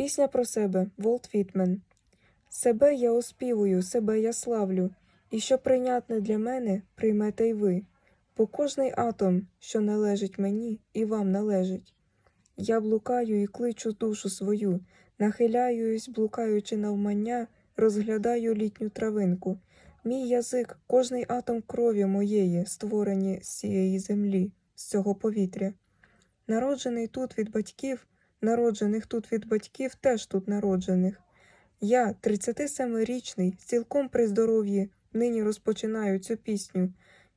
Пісня про себе Волт Вітмен. Себе я оспівую, себе я славлю, і що прийнятне для мене, приймете й ви, бо кожний атом, що належить мені, і вам належить. Я блукаю і кличу душу свою, нахиляюсь, блукаючи навмання, розглядаю літню травинку. Мій язик, кожний атом крові моєї, створені з цієї землі, з цього повітря. Народжений тут від батьків, народжених тут від батьків, теж тут народжених. Я, 37-річний, цілком при здоров'ї, нині розпочинаю цю пісню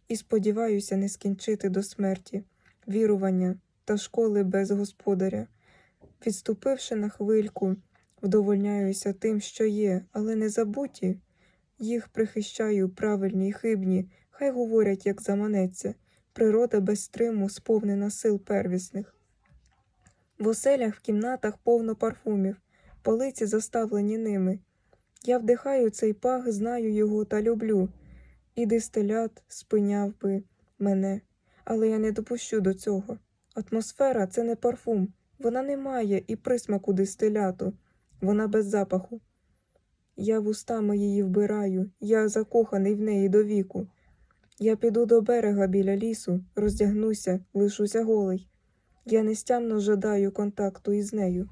і сподіваюся не скінчити до смерті, вірування та школи без господаря. Відступивши на хвильку, вдовольняюся тим, що є, але не забуті. Їх прихищаю правильні й хибні, хай говорять, як заманеться. Природа без стриму сповнена сил первісних. В оселях в кімнатах повно парфумів, полиці заставлені ними. Я вдихаю цей пах, знаю його та люблю. І дистилят спиняв би мене, але я не допущу до цього. Атмосфера це не парфум, вона не має і присмаку дистиляту, вона без запаху. Я вустами її вбираю, я закоханий в неї до віку. Я піду до берега біля лісу, роздягнуся, лишуся голий. Я нестямно жадаю контакту із нею.